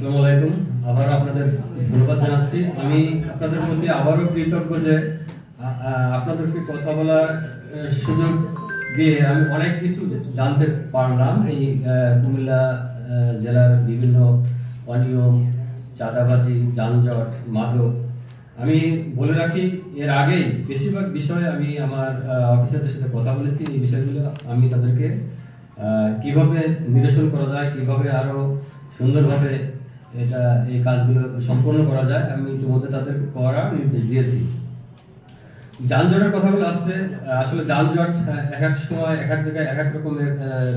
আসসালামু আলাইকুম। আবার আপনাদের ধন্যবাদ জানাচ্ছি। আমি আপনাদের প্রতি আবারও কৃতজ্ঞ যে আপনাদেরকে কথা বলার সুযোগ দিয়ে আমি অনেক কিছু জানতে পারলাম। এই কুমিল্লা জেলার বিভিন্ন অনিয়ম, চাঁদাবাজি, যানজট, মাদক। আমি বলে রাখি, এর আগেই বেশিরভাগ বিষয়ে আমি আমার অফিসারদের সাথে কথা বলেছি। এই বিষয়গুলো আমি তাদেরকে কীভাবে নিরসন করা যায়, কীভাবে আরও সুন্দরভাবে এটা এই কাজগুলো সম্পন্ন করা যায়। আমি ইতিমধ্যে তাদের করার নির্দেশ দিয়েছি। যানজটের কথাগুলো আসছে। আসলে যানজট এক এক সময় এক এক জায়গায় এক এক রকমের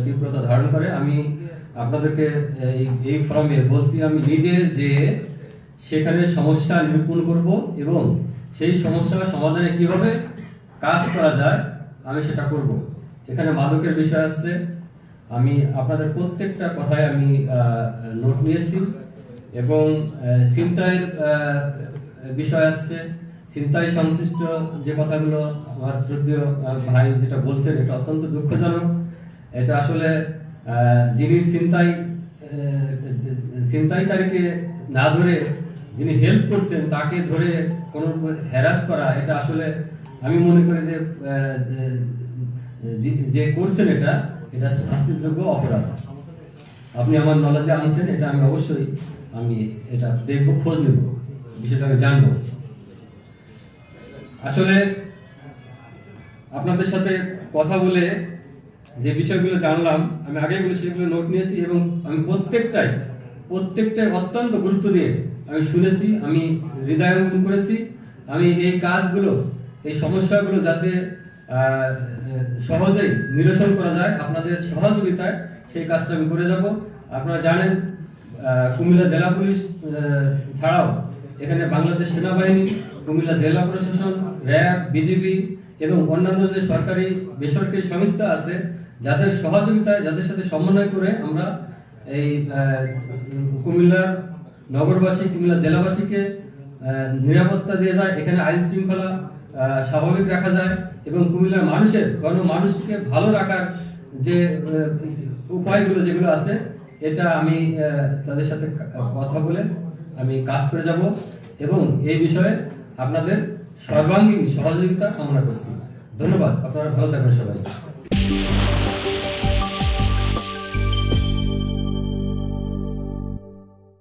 তীব্রতা ধারণ করে। আমি আপনাদেরকে এই এই ফর্মে বলছি আমি নিজে যে সেখানে সমস্যা নিরূপণ করব এবং সেই সমস্যা সমাধানে কীভাবে কাজ করা যায় আমি সেটা করব। এখানে মাদকের বিষয় আসছে। আমি আপনাদের প্রত্যেকটা কথায় আমি নোট নিয়েছি। এবং চিন্তায়ের বিষয় আসছে চিন্তায় সংশ্লিষ্ট যে কথাগুলো আমার শ্রদ্ধেয় ভাই যেটা বলছেন, এটা অত্যন্ত দুঃখজনক। এটা আসলে যিনি চিন্তায় চিন্তাইকারীকে না ধরে যিনি হেল্প করছেন, তাকে ধরে কোনো হ্যারাস করা, এটা আসলে আমি মনে করি যে- যে করছেন এটা এটা শাস্তির যোগ্য অপরাধ। আপনি আমার নলেজে আনছেন, এটা আমি অবশ্যই, আমি এটা দেখব, খোঁজ নেব বিষয়টা আমি জানব। আসলে, আপনাদের সাথে কথা বলে যে বিষয়গুলো জানলাম, আমি আগেগুলো সেগুলো নোট নিয়েছি এবং আমি প্রত্যেকটাই প্রত্যেকটাই অত্যন্ত গুরুত্ব দিয়ে আমি শুনেছি, আমি হৃদয়ঙ্গম করেছি। আমি এই কাজগুলো, এই সমস্যাগুলো যাতে সহজেই নিরসন করা যায়, আপনাদের সহযোগিতায় সেই কাজটা আমি করে যাব। আপনারা জানেন কুমিল্লা জেলা পুলিশ ছাড়াও এখানে বাংলাদেশ সেনাবাহিনী, কুমিল্লা জেলা প্রশাসন, র্যাব, বিজিবি এবং অন্যান্য যে সরকারি বেসরকারি সংস্থা আছে, যাদের সহযোগিতায়, যাদের সাথে সমন্বয় করে আমরা এই কুমিল্লার নগরবাসী, কুমিল্লা জেলাবাসীকে নিরাপত্তা দিয়ে যায়। এখানে আইন শৃঙ্খলা স্বাভাবিক রাখা যায় এবং কুমিল্লার মানুষের গণ মানুষকে ভালো রাখার যে উপায়গুলো যেগুলো আছে, এটা আমি তাদের সাথে কথা বলে আমি কাজ করে যাব এবং এই বিষয়ে আপনাদের সর্বাঙ্গীন সহযোগিতা কামনা করছি। ধন্যবাদ, আপনারা ভালো থাকবেন সবাই।